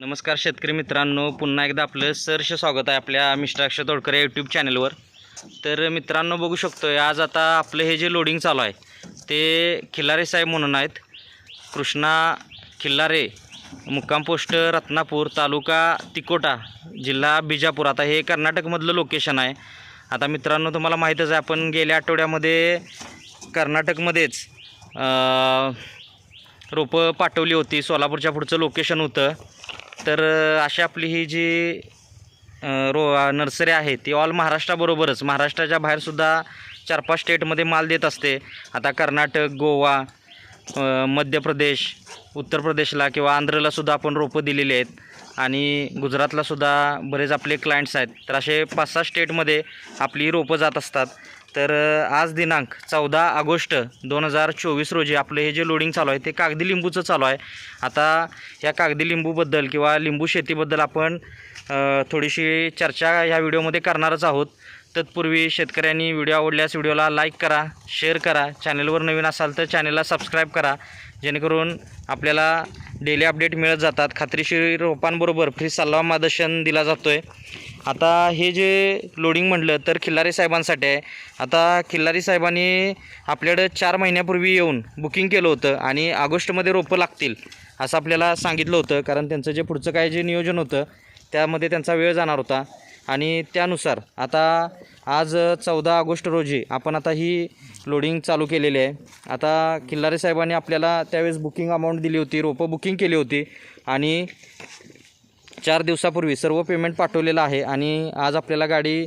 नमस्कार शेतकरी मित्रांनो पुन्हा एकदा आपलं सहर्ष स्वागत आहे आपल्या मिस्टर अक्षय तोडकर या यूट्यूब चॅनलवर तर मित्रांनो बघू शकतोय आज आता आपलं हे जे लोडिंग चालू आहे ते खिल्लारे साहेब म्हणून आहेत. कृष्णा खिल्लारे मुक्काम पोस्ट रत्नापूर तालुका तिकोटा जिल्हा बिजापूर. आता हे कर्नाटकमधलं लोकेशन आहे. आता मित्रांनो तुम्हाला माहीतच आहे आपण गेल्या आठवड्यामध्ये कर्नाटकमध्येच रोपं पाठवली होती. सोलापूरच्या पुढचं लोकेशन होतं. तर अशी आपली ही जी रो नर्सरी आहे ती ऑल महाराष्ट्राबरोबरच. महाराष्ट्राच्या बाहेरसुद्धा चार पाच स्टेटमध्ये माल देत असते. आता कर्नाटक गोवा मध्य प्रदेश उत्तर प्रदेशला किंवा आंध्रलासुद्धा आपण रोपं दिलेली आहेत. आणि गुजरातलासुद्धा बरेच आपले क्लायंट्स आहेत. तर असे पाच सहा स्टेटमध्ये आपली रोपं जात असतात. तर आज दिनांक चौदा ऑगस्ट दोन हजार चोवीस रोजी आपलं हे जे लोडिंग चालू आहे ते कागदी लिंबूचं चालू आहे. आता या कागदी लिंबूबद्दल किंवा लिंबू शेतीबद्दल आपण थोडीशी चर्चा ह्या व्हिडिओमध्ये करणारच आहोत. तत्पूर्वी शेतकऱ्यांनी व्हिडिओ आवडल्यास व्हिडिओला लाईक करा शेअर करा चॅनलवर नवीन असाल तर चॅनलला सबस्क्राईब करा. जेणेकरून आपल्याला डेली अपडेट मिळत जातात. खात्रीशीर रोपांबरोबर फ्री सल्ला मार्गदर्शन दिला जातो आहे आता हे जे लोडिंग म्हटलं तर खिल्लारे साहेबांसाठी आहे. आता खिल्लारी साहेबांनी आपल्याकडं चार महिन्यापूर्वी येऊन बुकिंग केलं होतं आणि ऑगस्टमध्ये रोपं लागतील असं आपल्याला सांगितलं होतं. कारण त्यांचं जे पुढचं काय जे नियोजन होतं त्यामध्ये त्यांचा वेळ जाणार होता. आणि त्यानुसार आता आज चौदा ऑगस्ट रोजी आपण आता ही लोडिंग चालू केलेली आहे. आता खिल्लारे साहेबांनी आपल्याला त्यावेळेस बुकिंग अमाऊंट दिली होती रोपं बुकिंग केली होती. आणि चार दिवसापूर्वी सर्व पेमेंट पाठवलेलं आहे आणि आज आपल्याला गाडी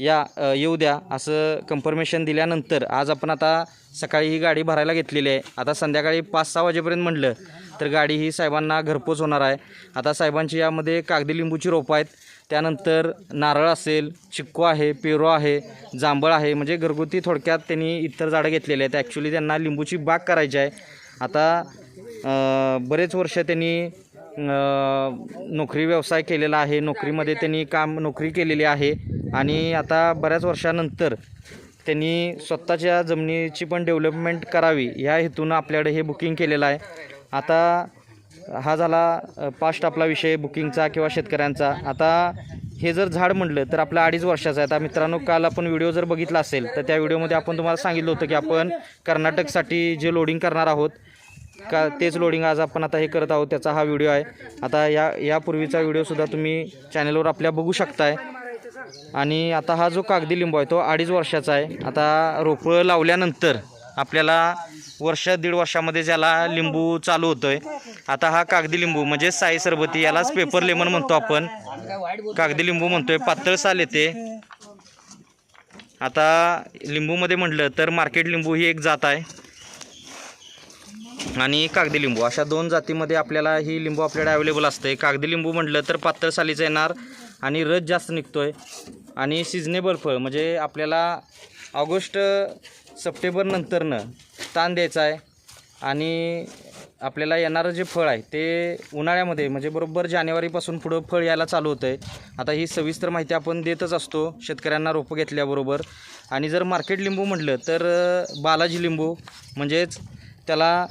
या येऊ द्या असं कन्फर्मेशन दिल्यानंतर आज आपण आता सकाळी ही गाडी भरायला घेतलेली आहे. आता संध्याकाळी पाच सहा वाजेपर्यंत म्हटलं तर गाडी ही साहेबांना घरपोच होणार आहे. आता साहेबांची यामध्ये कागदी लिंबूची रोपं आहेत. त्यानंतर नारळ असेल चिक्कू आहे पेरू आहे जांभळ आहे. म्हणजे घरगुती थोडक्यात त्यांनी इतर झाडं घेतलेली आहेत. ॲक्च्युली त्यांना लिंबूची बाग करायची आहे. आता बरेच वर्ष त्यांनी नोकरी व्यवसाय केलेला आहे. नोकरीमध्ये त्यांनी काम नोकरी केलेली आहे. आणि आता बऱ्याच वर्षानंतर त्यांनी स्वतःच्या जमिनीची पण डेव्हलपमेंट करावी ह्या हेतूनं आपल्याकडे हे बुकिंग केलेलं आहे. आता हा झाला पास्ट आपला विषय बुकिंगचा किंवा शेतकऱ्यांचा. आता हे जर झाड म्हटलं तर आपलं अडीच वर्षाचं आहे. आता मित्रांनो काल आपण व्हिडिओ जर बघितला असेल तर त्या व्हिडिओमध्ये आपण तुम्हाला सांगितलं होतं की आपण कर्नाटकसाठी जे लोडिंग करणार आहोत का तेच लोडिंग आज आपण आता हे करत आहोत त्याचा हा व्हिडिओ आहे. आता या यापूर्वीचा व्हिडिओसुद्धा तुम्ही चॅनलवर आपल्या बघू शकताय. आणि आता हा जो कागदी लिंबू आहे तो अडीच वर्षाचा आहे. आता रोपं लावल्यानंतर आपल्याला वर्ष दीड वर्षामध्ये ज्याला लिंबू चालू होतो आहे आता हा कागदी लिंबू म्हणजे साई सरबती यालाच पेपर लेमन म्हणतो आपण. कागदी लिंबू म्हणतोय पातळ साल येते. आता लिंबूमध्ये म्हटलं तर मार्केट लिंबू ही एक जात आहे. आणि कागदी लिंबू. अशा दोन जातीमध्ये आपल्याला ही लिंबू आपल्याकडे अवेलेबल असते कागदी लिंबू म्हटलं तर पातळ सालीचं येणार आणि रस जास्त निघतो आहे आणि सिजनेबल फळ म्हणजे आपल्याला ऑगस्ट सप्टेंबरनंतरनं ताण द्यायचा आहे. आणि आपल्याला येणारं जे फळ आहे ते उन्हाळ्यामध्ये म्हणजे बरोबर जानेवारीपासून पुढं फळ यायला चालू होतं आहे आता ही सविस्तर माहिती आपण देतच असतो शेतकऱ्यांना रोपं घेतल्याबरोबर. आणि जर मार्केट लिंबू म्हटलं तर बालाजी लिंबू म्हणजेच त्याला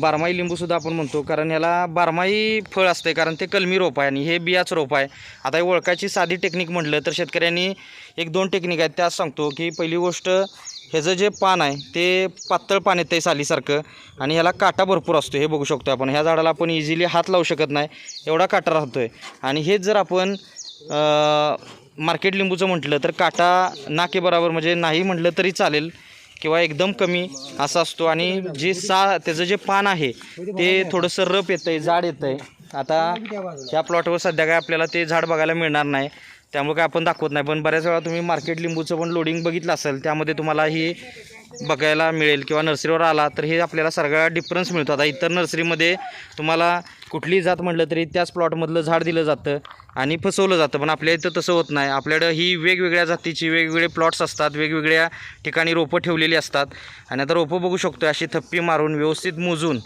बारमाही लिंबूसुद्धा आपण म्हणतो कारण याला बारमाही फळ असते कारण ते कलमी रोप आहे आणि हे बियाचं रोप आहे. आता हे ओळखायची साधी टेक्निक म्हटलं तर शेतकऱ्यांनी एक दोन टेक्निक आहेत त्या सांगतो की पहिली गोष्ट ह्याचं जे पान आहे ते पातळ पान येतं आहे सालीसारखं आणि ह्याला काटा भरपूर असतो हे बघू शकतो आपण. ह्या झाडाला आपण इझिली हात लावू शकत नाही एवढा काटा राहतो आहे आणि हेच जर आपण मार्केट लिंबूचं म्हटलं तर काटा नाके बरोबर म्हणजे नाही म्हटलं तरी चालेल. किंवा एकदम कमी असा असतो आणि जे सा त्याचं जे पान आहे ते थोडंसं रप येतं आहे जाड येतं आहे आता ह्या प्लॉटवर सध्या काय आपल्याला ते झाड बघायला मिळणार नाही. त्यामुळे काय आपण दाखवत नाही. पण बऱ्याच वेळा तुम्ही मार्केट लिंबूचं पण लोडिंग बघितलं असेल त्यामध्ये तुम्हाला ही बघायला मिळेल. किंवा नर्सरीवर आला तर हे आपल्याला सगळा डिफरन्स मिळतो. आता इतर नर्सरीमध्ये तुम्हाला कुठलीही जात म्हटलं तरी त्याच प्लॉटमधलं झाड दिलं जातं आणि फसवलं जातं. पण आपल्या इथं तसं होत नाही. आपल्याकडं ही वेगवेगळ्या जातीची वेगवेगळे प्लॉट्स असतात वेगवेगळ्या ठिकाणी रोपं ठेवलेली असतात. आणि आता रोपं बघू शकतो अशी थप्पी मारून व्यवस्थित मोजून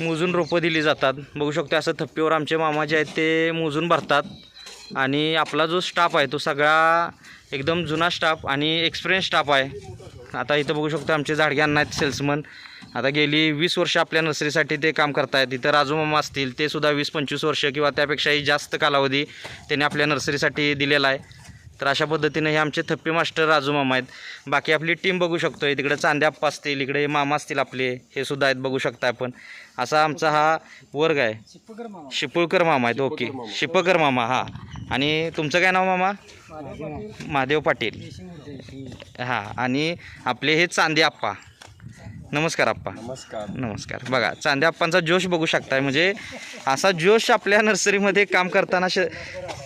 मोजून रोपं दिली जातात. बघू शकतो असं थप्पीवर आमचे मामा जे आहेत ते मोजून भरतात. आणि आपला जो स्टाफ आहे तो सगळा एकदम जुना स्टाफ आणि एक्सपिरियन्स स्टाफ आहे. आता इथं बघू शकतो आमचे झाडग्यांना आहेत सेल्समन आता गेली वीस वर्ष आपल्या नर्सरीसाठी ते काम करतायत. इथं राजू मामा असतील ते सुद्धा वीस पंचवीस वर्ष किंवा त्यापेक्षाही जास्त कालावधी त्यांनी आपल्या नर्सरीसाठी दिलेला आहे. तर अशा पद्धतीने हे आमचे थप्पी मास्टर राजू मामा आहेत. बाकी आपली टीम बघू शकतो तिकडे चांदे आप्पा असतील इकडे मामा असतील आपले हे सुद्धा आहेत बघू शकता आपण. असा आमचा हा वर्ग आहे. शिपुळकर मामा. आहेत ओके. शिपकर मामा. हा. आणि तुमचं काय नाव मामा? महादेव पाटील. हां आणि आपले हे चांदे आप्पा. नमस्कार आप्पा. नमस्कार. नमस्कार. बघा चांदे आप्पांचा जोश बघू शकताय म्हणजे असा जोश आपल्या नर्सरीमध्ये काम करताना श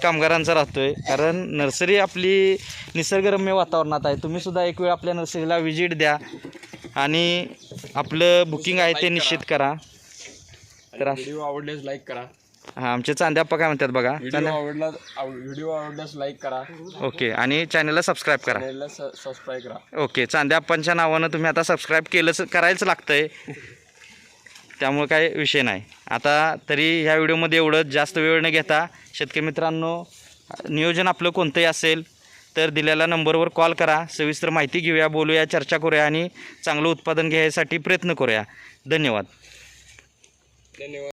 कामगारांचा राहतोय. कारण नर्सरी आपली निसर्गरम्य वातावरणात आहे. तुम्ही सुद्धा एक वेळ आपल्या नर्सरीला व्हिजिट द्या आणि आपलं बुकिंग आहे ते निश्चित करा. तर व्हिडिओ आवडल्यास लाईक करा. हां आमचे चांदे आप्पा काय म्हणतात बघा? व्हिडिओ चांदे आवडला व्हिडिओ आवडल्यास लाईक करा. ओके आणि चॅनलला सबस्क्राईब करा. चॅनलला सबस्क्राईब करा. ओके चांद्या आप्पांच्या नावानं तुम्ही आता सबस्क्राईब केलंच करायच लागतंय. त्यामुळे काय विषय नाही. आता तरी ह्या व्हिडिओमध्ये एवढं जास्त वेळ न घेता शेतकरी मित्रांनो नियोजन आपलं कोणतंही असेल तर दिलेल्या नंबरवर कॉल करा. सविस्तर माहिती घेऊया बोलूया चर्चा करूया आणि चांगलं उत्पादन घ्यायसाठी प्रयत्न करूया. धन्यवाद. धन्यवाद.